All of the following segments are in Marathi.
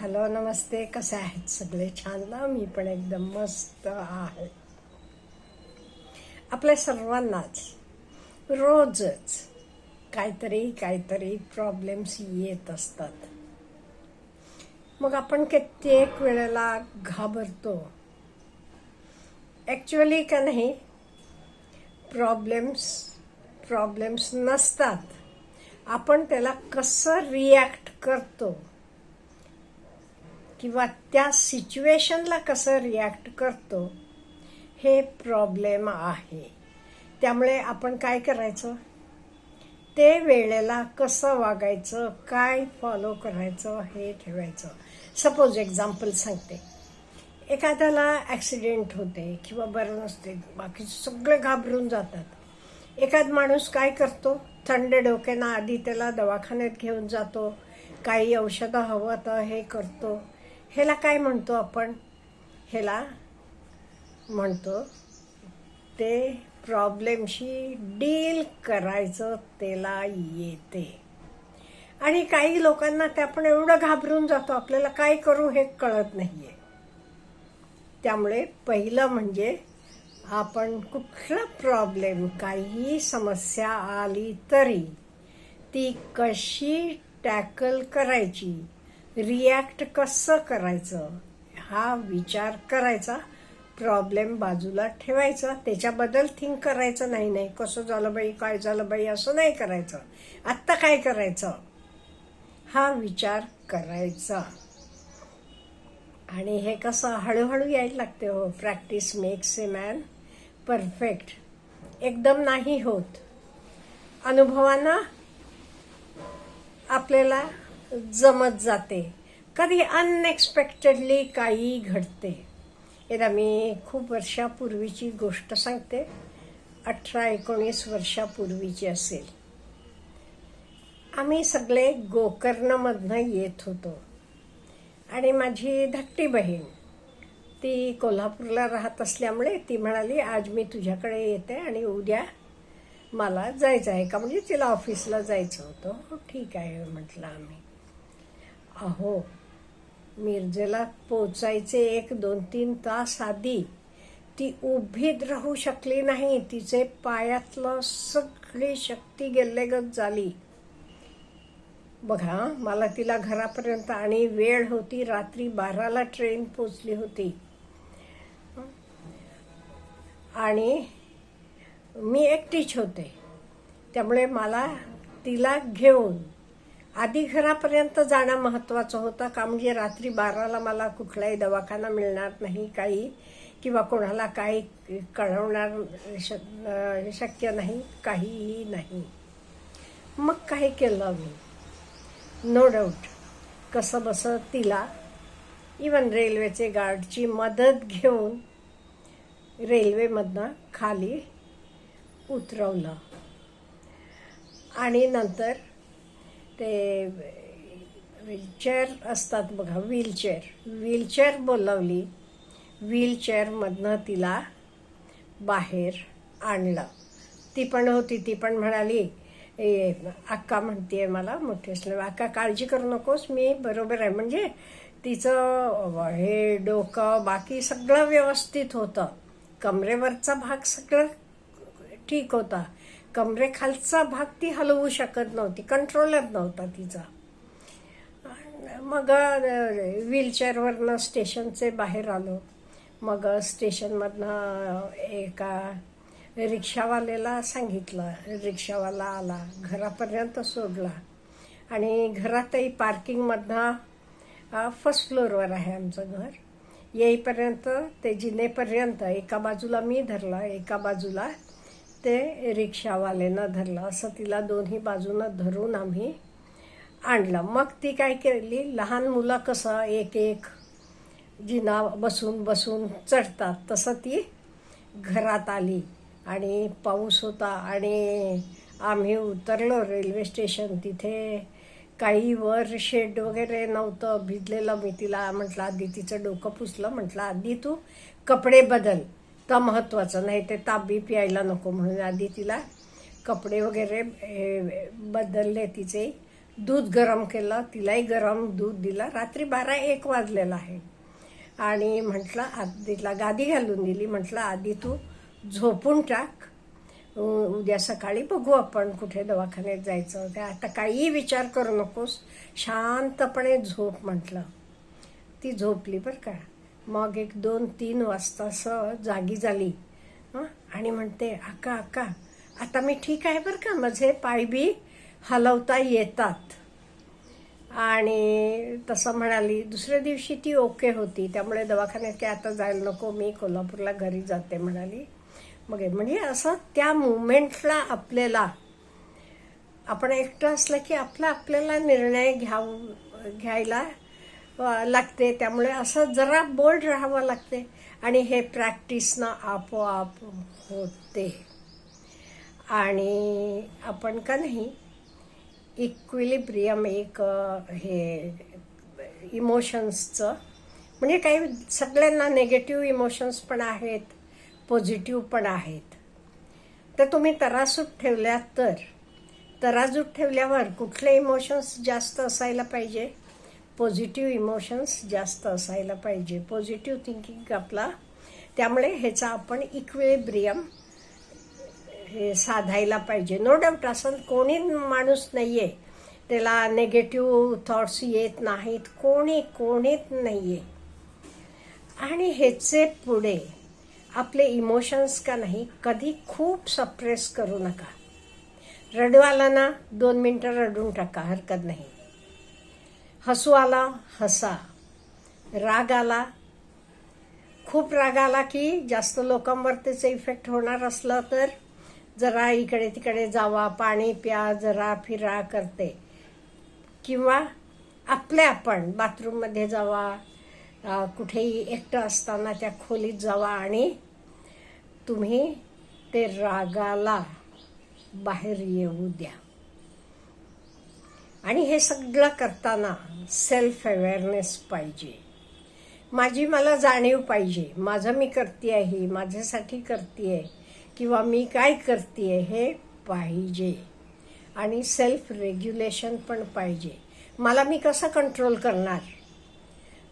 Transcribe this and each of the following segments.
हॅलो नमस्ते. कसे आहेत सगळे? छान ना? मी पण एकदम मस्त आहे. आपल्या सर्वांनाच रोजच काहीतरी काहीतरी प्रॉब्लेम्स येत असतात. मग आपण कित्येक वेळेला घाबरतो. ॲक्च्युअली का नाही प्रॉब्लेम्स प्रॉब्लेम्स नसतात. आपण त्याला कसं रिॲक्ट करतो? किंवा त्या सिच्युएशनला कसं रिॲक्ट करतो हे प्रॉब्लेम आहे. त्यामुळे आपण काय करायचं? ते वेळेला कसं वागायचं? काय फॉलो करायचं? हे ठेवायचं. सपोज एक्झाम्पल सांगते. एखाद्याला ॲक्सिडेंट होते किंवा बरं नसते बाकी सगळे घाबरून जातात. एखाद माणूस काय करतो? थंड डोक्यानं आधी त्याला दवाखान्यात घेऊन जातो. काही औषधं हवं तर हे करतो. ह्याला काय म्हणतो आपण? ह्याला म्हणतो ते प्रॉब्लेमशी डील करायचं त्याला येते. आणि काही लोकांना ते आपण एवढं घाबरून जातो आपल्याला काय करू हे कळत नाही आहे त्यामुळे पहिलं म्हणजे आपण कुठला प्रॉब्लेम काही समस्या आली तरी ती कशी टॅकल करायची रिॲक्ट कसं करायचं? हा विचार करायचा प्रॉब्लेम बाजूला ठेवायचा त्याच्याबद्दल थिंक करायचं नाही नाही कसं झालं बाई काय झालं बाई असं नाही करायचं. आत्ता काय करायचं? हा विचार करायचा. आणि हे कसं हळूहळू यायला लागते हो. Practice makes a man perfect एकदम नाही होत. अनुभवानं आपल्याला जमत जाते. कधी अनएक्सपेक्टेडली काही घडते. एकदा मी खूप वर्षापूर्वीची गोष्ट सांगते. अठरा एकोणीस वर्षापूर्वीची असेल. आम्ही सगळे गोकर्णमधनं येत होतो. आणि माझी धाकटी बहीण ती कोल्हापूरला राहत असल्यामुळे ती म्हणाली आज मी तुझ्याकडे येते आणि उद्या मला जायचं आहे का? म्हणजे तिला ऑफिसला जायचं होतं. हो ठीक आहे म्हटलं आम्ही. अहो मिरजेला पोचायचे एक दोन तीन तास आधी ती उभीत राहू शकली नाही. तिचे पायातलं सगळी शक्ती गेल्लेगत झाली. बघा मला तिला घरापर्यंत आणि वेळ होती. रात्री बाराला ट्रेन पोचली होती. आणि मी एकटीच होते. त्यामुळे मला तिला घेऊन आधी घरापर्यंत जाणं महत्त्वाचं होतं. का म्हणजे रात्री बाराला मला कुठलाही दवाखाना मिळणार नाही काही किंवा कोणाला काही कळवणार शक्य नाही काहीही नाही. मग काही केलं मी? नो डाऊट कसं बसं तिला इवन रेल्वेचे गार्डची मदत घेऊन रेल्वेमधनं खाली उतरवलं. आणि नंतर ते व्हीलचेअर असतात बघा व्हीलचेअर व्हीलचेअर बोलावली व्हीलचेअरमधनं तिला बाहेर आणलं. ती पण होती ती पण म्हणाली ए अक्का म्हणते मला मोठी असल्यामुळे अक्का काळजी करू नकोस मी बरोबर आहे. म्हणजे तिचं हे डोकं बाकी सगळं व्यवस्थित होतं. कमरेवरचा भाग सगळं ठीक होता. कमरेखालचा भाग ती हलवू शकत नव्हती कंट्रोलच नव्हता तिचा. मग व्हीलचेअरवरनं स्टेशनचे बाहेर आलो. मग स्टेशनमधनं एका रिक्षावाल्याला सांगितलं. रिक्षावाला आला घरापर्यंत सोडला. आणि घरातही पार्किंगमधनं फर्स्ट फ्लोअरवर आहे आमचं घर. येईपर्यंत ते जिनेपर्यंत एका बाजूला मी धरलं एका बाजूला ते रिक्षावाल्यानं धरलं. असं तिला दोन्ही बाजूनं धरून आम्ही आणलं. मग ती काय केली? लहान मुलं कसं एक एक जिना बसून बसून चढतात तसं ती घरात आली आणि पाऊस होता आणि आम्ही उतरलो रेल्वे स्टेशन. तिथे काही वर शेड वगैरे नव्हतं. भिजलेलं मी तिला म्हटलं आधी तिचं डोकं पुसलं. म्हटलं आधी तू कपडे बदल. तर महत्त्वाचं नाही ते ताबी प्यायला नको म्हणून आधी तिला कपडे वगैरे बदलले तिचे. दूध गरम केलं तिलाही गरम दूध दिलं. रात्री बारा एक वाजलेला आहे. आणि म्हटलं आधीला गादी घालून दिली. म्हटलं आधी तू झोपून टाक. उद्या सकाळी बघू आपण कुठे दवाखान्यात जायचं. ते आता काहीही विचार करू नकोस. शांतपणे झोप म्हटलं. ती झोपली बरं का. मग एक दोन तीन वाजता असं जागी झाली. आणि म्हणते अक्का अक्का आता मी ठीक आहे बरं का? माझे पाय बी हलवता येतात. आणि तसं म्हणाली दुसऱ्या दिवशी ती ओके होती. त्यामुळे दवाखान्यात काय आता जायला नको मी कोल्हापूरला घरी जाते म्हणाली. मग म्हणजे असं त्या मुमेंटला आपल्याला आपण एकटं असलं की आपला आपल्याला निर्णय घ्याव घ्यायला लागते. त्यामुळे असं जरा बोल्ड राहावं लागते. आणि हे प्रॅक्टिसनं आपोआप होते. आणि आपण का नाही इक्विलिब्रियम एक हे इमोशन्सचं म्हणजे काही सगळ्यांना नेगेटिव्ह इमोशन्स पण आहेत पॉझिटिव्ह पण आहेत. तर तुम्ही तरासूत ठेवल्यात तर तराजूत ठेवल्यावर कुठले इमोशन्स जास्त असायला पाहिजे? पॉझिटिव्ह इमोशन्स जास्त असायला पाहिजे. पॉझिटिव्ह थिंकिंग आपला. त्यामुळे ह्याचा आपण इक्वेब्रियम हे साधायला पाहिजे. नो डाऊट असं कोणी माणूस नाही आहे त्याला नेगेटिव्ह थॉट्स येत नाहीत. कोणी कोणीच नाही आहे आणि ह्याचे पुढे आपले इमोशन्स का नाही कधी खूप सप्रेस करू नका. रडवाला ना दोन मिनटं रडून टाका हरकत नाही. हसू आला हसा. राग आला खूप राग आला की जास्त लोकांवर त्याचं इफेक्ट होणार असलं तर जरा इकडे तिकडे जावा पाणी प्या जरा फिरा करते. किंवा आपले आपण बाथरूममध्ये जावा कुठेही एकटं असताना त्या खोलीत जावा आणि तुम्ही ते रागाला बाहेर येऊ द्या. आणि हे सगळं करताना सेल्फ अवेअरनेस पाहिजे. माझी मला जाणीव पाहिजे माझं मी करते ही माझ्यासाठी करते आहे किंवा मी काय करते आहे हे पाहिजे. आणि सेल्फ रेग्युलेशन पण पाहिजे. मला मी कसं कंट्रोल करणार?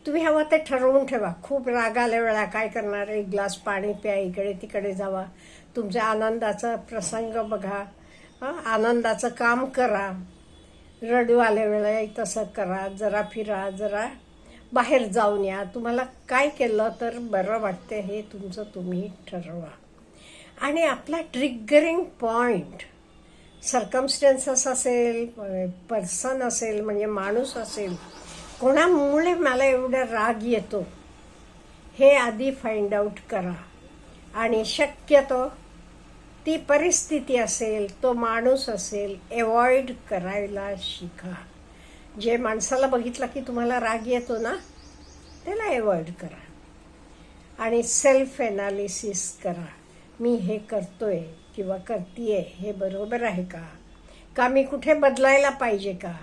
तुम्ही हवं ते ठरवून ठेवा. खूप राग आल्या वेळा काय करणार? एक ग्लास पाणी प्या इकडे तिकडे जावा. तुमच्या आनंदाचा प्रसंग बघा. आनंदाचं काम करा. रडू आल्या वेळा तसं करा जरा फिरा जरा बाहेर जाऊन या. तुम्हाला काय केलं तर बरं वाटते हे तुमचं तुम्ही ठरवा. आणि आपला ट्रिगरिंग पॉईंट सर्कमस्टन्सेस असेल पर्सन असेल म्हणजे माणूस असेल कोणामुळे मला एवढा राग येतो हे आधी फाइंड आउट करा. आणि शक्यतो ती परिस्थिती असेल तो माणूस असेल एवॉइड करायला शिका. जे माणसाला बघितलं की तुम्हाला राग येतो ना त्याला एवॉइड करा. आणि सेल्फ एनालिसिस करा. मी हे करतोय किंवा करतीये हे बरोबर आहे का? का मी कुठे बदलायला पाहिजे का?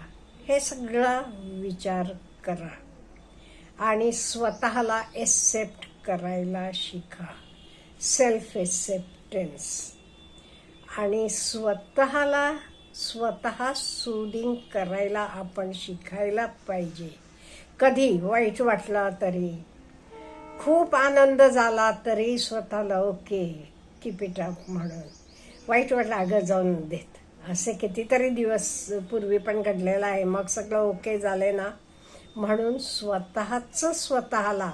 हे सगळं विचार करा. आणि स्वतःला एक्सेप्ट करायला शिका. सेल्फ एक्सेप्टन्स आणि स्वतःला स्वतः सुदिंग करायला आपण शिकायला पाहिजे. कधी वाईट वाटला तरी खूप आनंद झाला तरी स्वतःला ओके कीप इट अप म्हणून. वाईट वाटलं अगं जाऊन देत. असे कितीतरी दिवस पूर्वी पण घडलेलं आहे. मग सगळं ओके झाले ना? म्हणून स्वतःच स्वतःला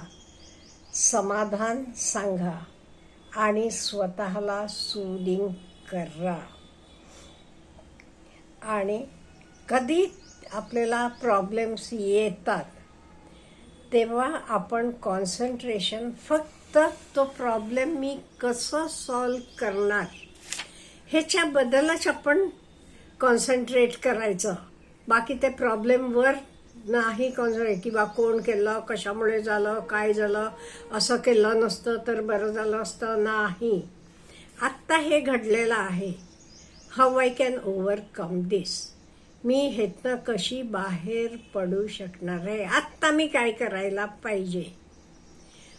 समाधान सांगा आणि स्वतःला सुदिंग करा. आणि कधी आपल्याला प्रॉब्लेम्स येतात तेव्हा आपण कॉन्सन्ट्रेशन फक्त तो प्रॉब्लेम मी कसं सॉल्व करणार? ह्याच्याबद्दलच आपण कॉन्सन्ट्रेट करायचं. बाकी ते प्रॉब्लेमवर नाही कॉन्सन्ट्रेट किंवा कोण केलं कशामुळे झालं काय झालं असं केलं नसतं तर बरं झालं असतं. नाही. आत्ता हे घडलेलं आहे. How I can overcome this मी ह्यातनं कशी बाहेर पडू शकणार आहे? आत्ता मी काय करायला पाहिजे?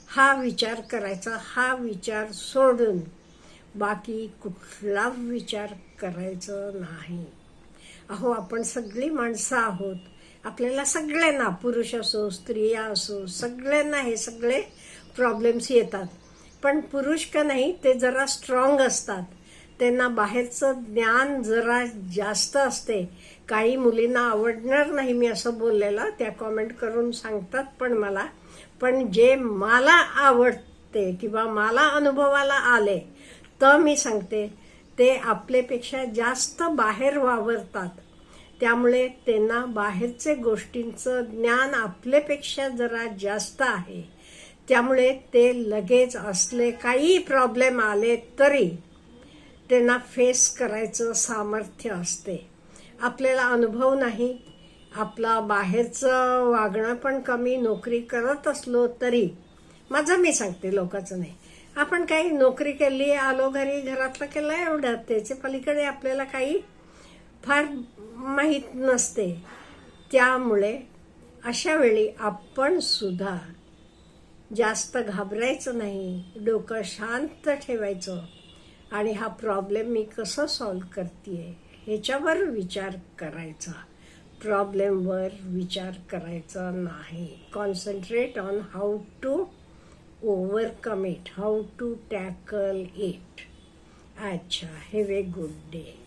हा विचार करायचा हा विचार सोडून बाकी कुठला विचार करायचं नाही. अहो आपण सगळी माणसं आहोत. आपल्याला सगळ्यांना पुरुष असो स्त्रिया असो सगळ्यांना हे सगळे प्रॉब्लेम्स येतात. पण पुरुष का नाही ते जरा स्ट्रॉंग असतात. त्यांना बाहेरचं ज्ञान जरा जास्त असते. काही मुलींना आवडणार नाही मी असं बोललेलं त्या कॉमेंट करून सांगतात पण मला. पण जे मला आवडते किंवा मला अनुभवाला आले तर मी सांगते ते आपल्यापेक्षा जास्त बाहेर वावरतात. त्यामुळे त्यांना बाहेरचे गोष्टींचं ज्ञान आपल्यापेक्षा जरा जास्त आहे. त्यामुळे ते लगेच असले काही प्रॉब्लेम आले तरी त्यांना फेस करायचं सामर्थ्य असते. आपल्याला अनुभव नाही. आपला बाहेरचं वागणं पण कमी नोकरी करत असलो तरी माझं मी सांगते लोकांचं नाही. आपण काही नोकरी केली आलो घरी घरातलं केलं एवढं त्याच्या पलीकडे आपल्याला काही फार माहीत नसते. त्यामुळे अशा वेळी आपण सुद्धा जास्त घाबरायचं नाही डोकं शांत ठेवायचं. आणि हा प्रॉब्लेम मी कसं सॉल्व करते ह्याच्यावर विचार करायचा. प्रॉब्लेमवर विचार करायचा नाही. Concentrate on how to overcome it how to tackle it अच्छा हॅव ए गुड डे